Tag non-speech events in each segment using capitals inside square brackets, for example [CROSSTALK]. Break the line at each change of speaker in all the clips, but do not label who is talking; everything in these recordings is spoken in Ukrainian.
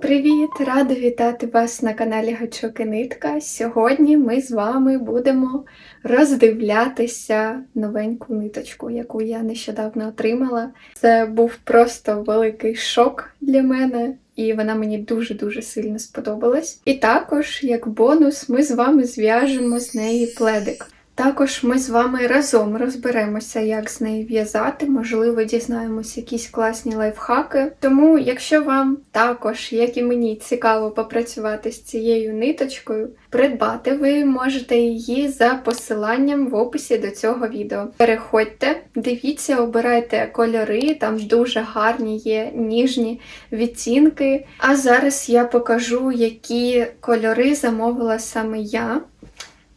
Привіт! Рада вітати вас на каналі Гачок і Нитка. Сьогодні ми з вами будемо роздивлятися новеньку ниточку, яку я нещодавно отримала. Це був просто великий шок для мене, і вона мені дуже-дуже сильно сподобалась. І також, як бонус, ми з вами зв'яжемо з неї пледик. Також ми з вами разом розберемося, як з неї в'язати, можливо, дізнаємося якісь класні лайфхаки. Тому, якщо вам також, як і мені, цікаво попрацювати з цією ниточкою, придбати ви можете її за посиланням в описі до цього відео. Переходьте, дивіться, обирайте кольори, там дуже гарні є ніжні відтінки. А зараз я покажу, які кольори замовила саме я.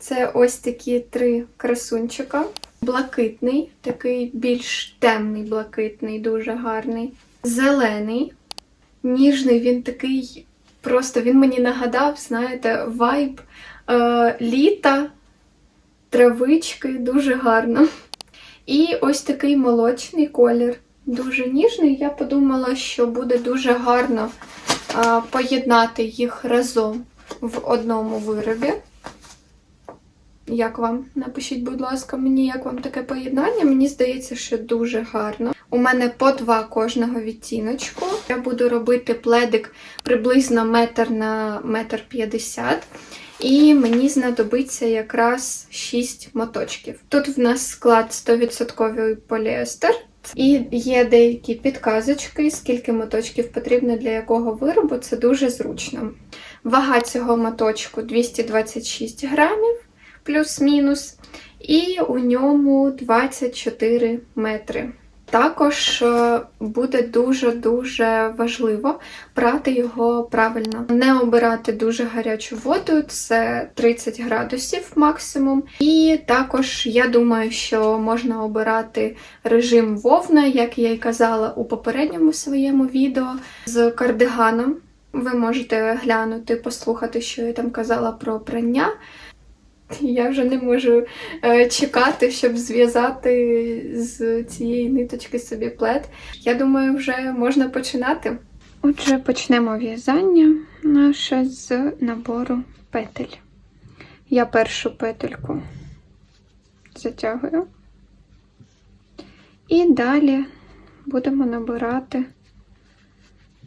Це ось такі три красунчика. Блакитний, такий більш темний блакитний, дуже гарний. Зелений. Ніжний він такий, просто він мені нагадав, знаєте, вайб е, літа, травички, дуже гарно. І ось такий молочний колір. Дуже ніжний. Я подумала, що буде дуже гарно е, поєднати їх разом в одному виробі. Як вам? Напишіть, будь ласка, мені, як вам таке поєднання. Мені здається, що дуже гарно. У мене по два кожного відтіночку. Я буду робити пледик приблизно метр на метр п'ятдесят. І мені знадобиться якраз 6 моточків. Тут в нас склад 100% поліестер. І є деякі підказочки, скільки моточків потрібно для якого виробу, це дуже зручно. Вага цього моточку 226 грамів плюс-мінус, і у ньому 24 метри. Також е, буде дуже-дуже важливо прати його правильно. Не обирати дуже гарячу воду, це 30 градусів максимум. І також я думаю, що можна обирати режим вовна, як я й казала у попередньому своєму відео з кардиганом. Ви можете глянути, послухати, що я там казала про прання. [LAUGHS] Я вже не можу е, чекати, щоб зв'язати з цієї ниточки собі плед. Я думаю, вже можна починати. Отже, почнемо в'язання наше з набору петель. Я першу петельку затягую. І далі будемо набирати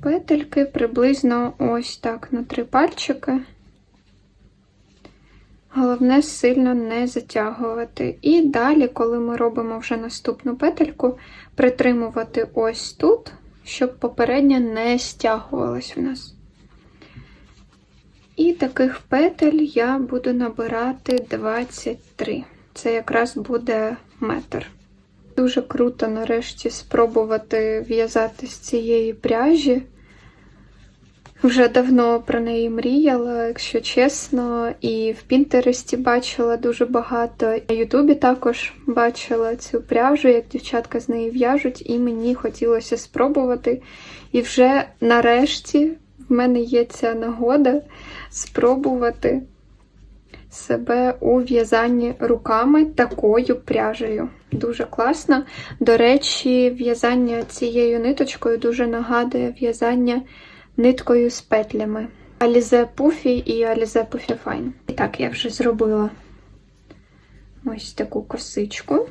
петельки приблизно ось так на три пальчики. Головне сильно не затягувати. І далі, коли ми робимо вже наступну петельку, притримувати ось тут, щоб попередня не стягувалась в нас. І таких петель я буду набирати 23. Це якраз буде метр. Дуже круто, нарешті, спробувати в'язати з цієї пряжі. Вже давно про неї мріяла, якщо чесно, і в Пінтересті бачила дуже багато. На Ютубі також бачила цю пряжу, як дівчатка з неї в'яжуть, і мені хотілося спробувати. І вже нарешті в мене є ця нагода спробувати себе у в'язанні руками такою пряжею. Дуже класно. До речі, в'язання цією ниточкою дуже нагадує в'язання ниткою з петлями. Alize Puffy і Alize Puffy Fine. І так, я вже зробила ось таку косичку.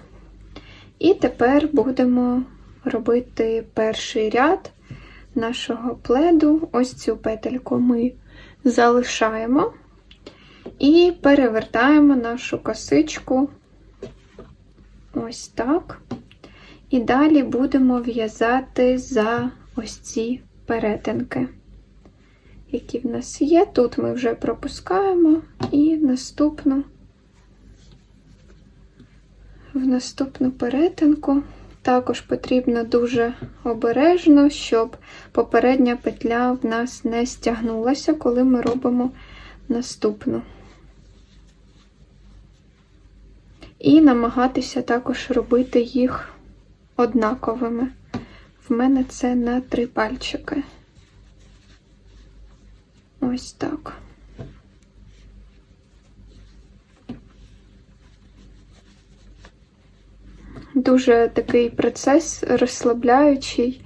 І тепер будемо робити перший ряд нашого пледу. Ось цю петельку ми залишаємо і перевертаємо нашу косичку ось так. І далі будемо в'язати за ось ці перетинки, які в нас є. Тут ми вже пропускаємо і наступну, в наступну перетинку також потрібно дуже обережно, щоб попередня петля в нас не стягнулася, коли ми робимо наступну. І намагатися також робити їх однаковими. В мене це на три пальчики. Ось так. Дуже такий процес розслабляючий,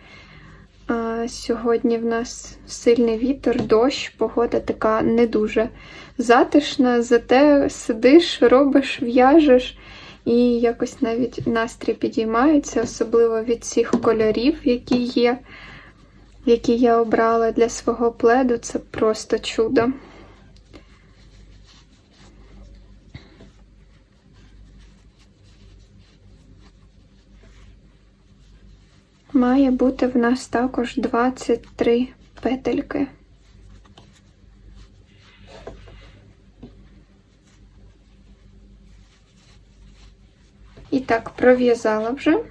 сьогодні в нас сильний вітер, дощ, погода така не дуже затишна, зате сидиш, робиш, в'яжеш, і якось навіть настрій підіймається, особливо від цих кольорів, які є, які я обрала для свого пледу. Це просто чудо. Має бути в нас також 23 петельки. І так, пров'язала вже.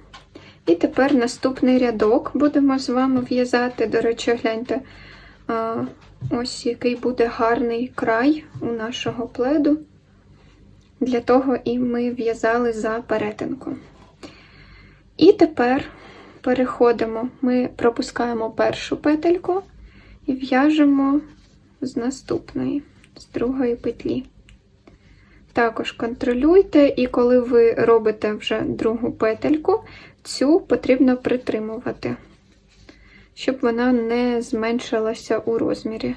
І тепер наступний рядок будемо з вами в'язати. До речі, гляньте, ось який буде гарний край у нашого пледу. Для того і ми в'язали за перетинку. І тепер переходимо, ми пропускаємо першу петельку і в'яжемо з наступної, з другої петлі. Також контролюйте, і коли ви робите вже другу петельку, цю потрібно притримувати, щоб вона не зменшилася у розмірі.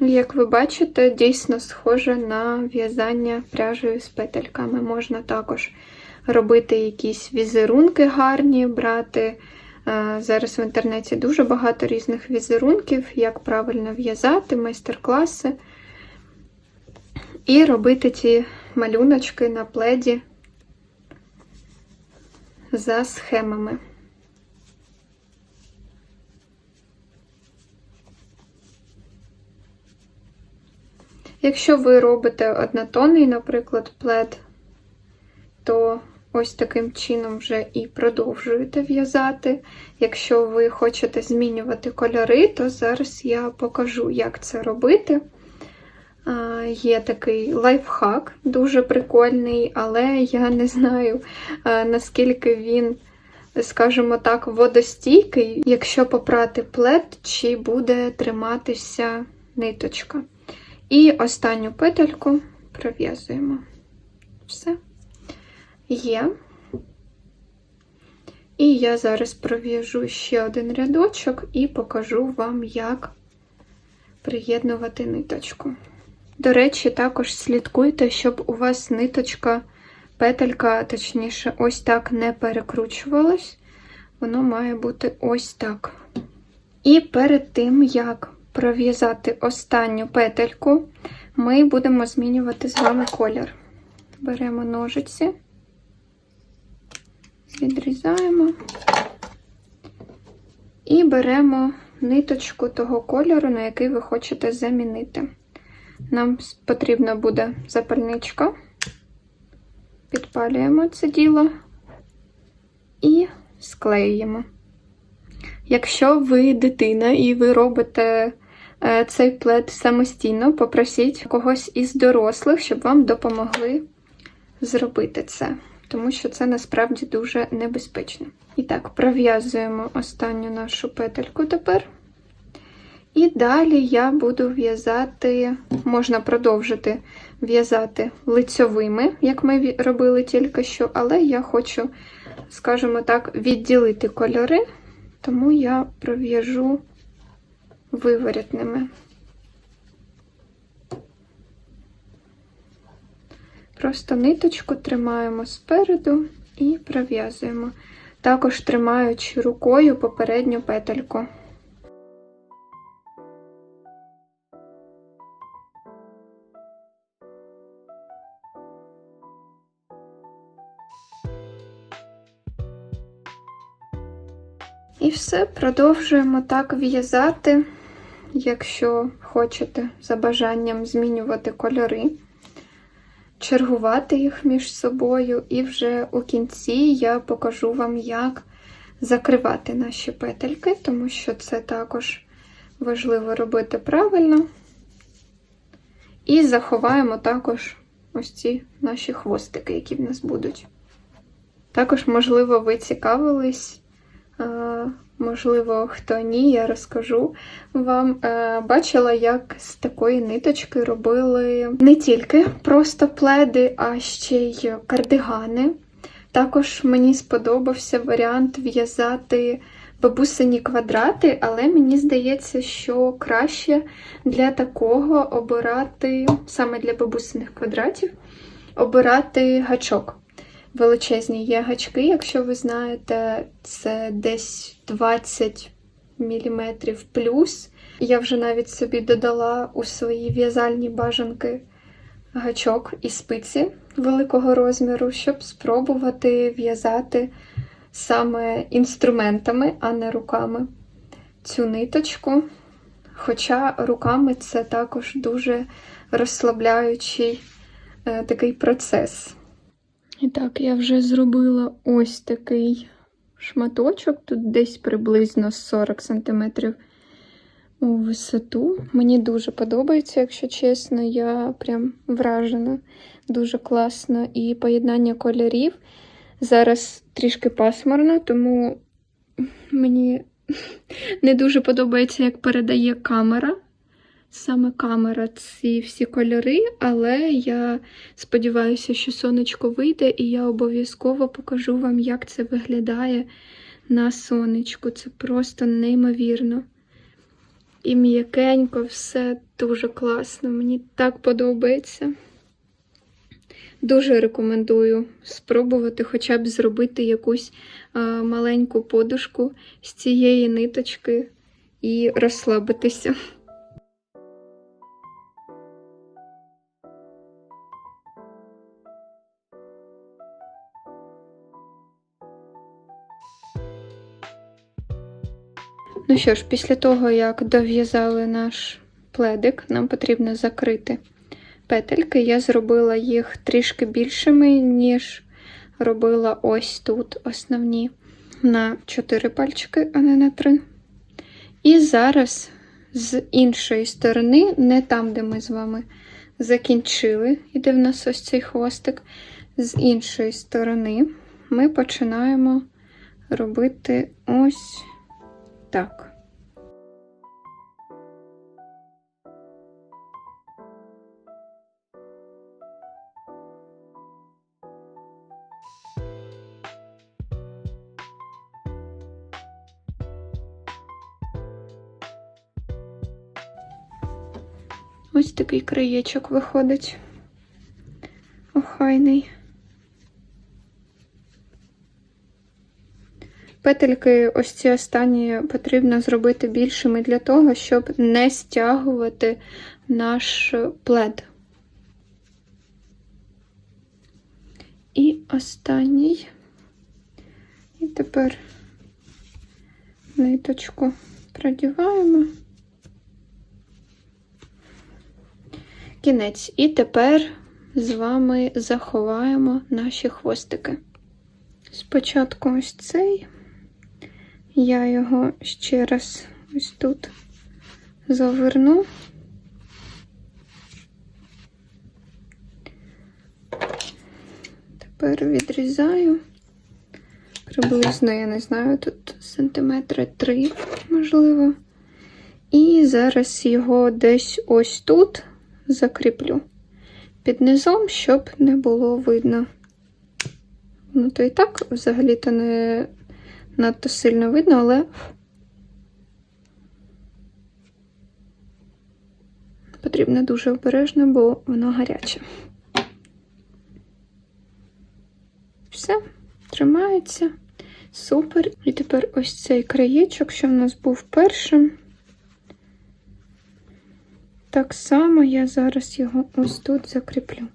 Як ви бачите, дійсно схоже на в'язання пряжею з петельками. Можна також робити якісь візерунки гарні, брати. Е, зараз в інтернеті дуже багато різних візерунків, як правильно в'язати, майстер-класи. І робити ті малюночки на пледі за схемами. Якщо ви робите однотонний, наприклад, плед, то ось таким чином вже і продовжуєте в'язати. Якщо ви хочете змінювати кольори, то зараз я покажу, як це робити. Є такий лайфхак, дуже прикольний, але я не знаю, наскільки він, скажімо так, водостійкий, якщо попрати плед, чи буде триматися ниточка. І останню петельку пров'язуємо. Все. Є. І я зараз пров'яжу ще один рядочок і покажу вам, як приєднувати ниточку. До речі, також слідкуйте, щоб у вас ниточка, петелька, точніше, ось так не перекручувалась. Воно має бути ось так. І перед тим, як пров'язати останню петельку, ми будемо змінювати з вами колір. Беремо ножиці, відрізаємо і беремо ниточку того кольору, на який ви хочете замінити. Нам потрібна буде запальничка, підпалюємо це діло і склеюємо. Якщо ви дитина і ви робите Е, цей плед самостійно, попросіть когось із дорослих, щоб вам допомогли зробити це, тому що це насправді дуже небезпечно. І так, пров'язуємо останню нашу петельку тепер. І далі я буду в'язати, можна продовжити в'язати лицьовими, як ми робили тільки що, але я хочу, скажімо так, відділити кольори, тому я пров'яжу виворітними. Просто ниточку тримаємо спереду і пров'язуємо, також тримаючи рукою попередню петельку. І все, продовжуємо так в'язати якщо хочете за бажанням змінювати кольори, чергувати їх між собою, і вже у кінці я покажу вам, як закривати наші петельки, тому що це також важливо робити правильно. І заховаємо також ось ці наші хвостики, які в нас будуть. Також, можливо, ви цікавились можливо, хто ні, я розкажу вам. Е, Бачила, як з такої ниточки робили не тільки просто пледи, а ще й кардигани. Також мені сподобався варіант в'язати бабусині квадрати, але мені здається, що краще для такого обирати, саме для бабусиних квадратів, обирати гачок. Величезні є гачки, якщо ви знаєте, це десь 20 мм плюс. Я вже навіть собі додала у свої в'язальні бажанки гачок і спиці великого розміру, щоб спробувати в'язати саме інструментами, а не руками цю ниточку. Хоча руками це також дуже розслабляючий е, такий процес. І так, я вже зробила ось такий шматочок, тут десь приблизно 40 см у висоту. Мені дуже подобається, якщо чесно, я прям вражена. Дуже класно. І поєднання кольорів. Зараз трішки пасмурно, тому мені [LAUGHS] не дуже подобається, як передає камера. Саме камера ці всі кольори, але я сподіваюся, що сонечко вийде, і я обов'язково покажу вам, як це виглядає на сонечку. Це просто неймовірно. І м'якенько, все дуже класно. Мені так подобається. Дуже рекомендую спробувати хоча б зробити якусь а, маленьку подушку з цієї ниточки і розслабитися. Ну що ж, після того, як дов'язали наш пледик, нам потрібно закрити петельки. Я зробила їх трішки більшими, ніж робила ось тут основні на 4 пальчики, а не на 3. І зараз з іншої сторони, не там, де ми з вами закінчили, іде в нас ось цей хвостик, з іншої сторони ми починаємо робити ось так. Ось такий краєчок виходить. Охайний. Петельки, ось ці останні потрібно зробити більшими для того, щоб не стягувати наш плед. І останній. І тепер ниточку продіваємо. Кінець. І тепер з вами заховаємо наші хвостики. Спочатку ось цей. Я його ще раз ось тут заверну. Тепер відрізаю приблизно, я не знаю, тут сантиметри три, можливо. І зараз його десь ось тут закріплю під низом, щоб не було видно. Ну, то і так взагалі-то не надто сильно видно, але потрібно дуже обережно, бо воно гаряче. Все, тримається. Супер. І тепер ось цей краєчок, що в нас був першим. Так само я зараз його ось тут закріплю.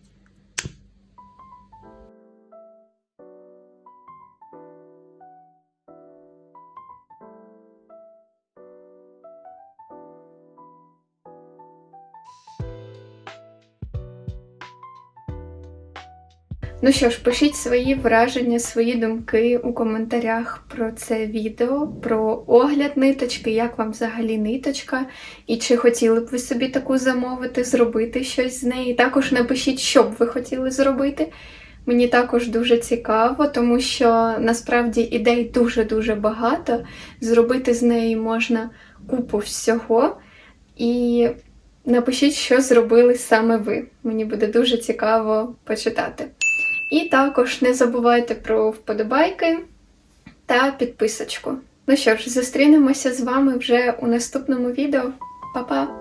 Ну що ж, пишіть свої враження, свої думки у коментарях про це відео, про огляд ниточки, як вам взагалі ниточка, і чи хотіли б ви собі таку замовити, зробити щось з неї. Також напишіть, що б ви хотіли зробити. Мені також дуже цікаво, тому що насправді ідей дуже-дуже багато. Зробити з неї можна купу всього. І напишіть, що зробили саме ви. Мені буде дуже цікаво почитати. І також не забувайте про вподобайки та підписочку. Ну що ж, зустрінемося з вами вже у наступному відео. Па-па!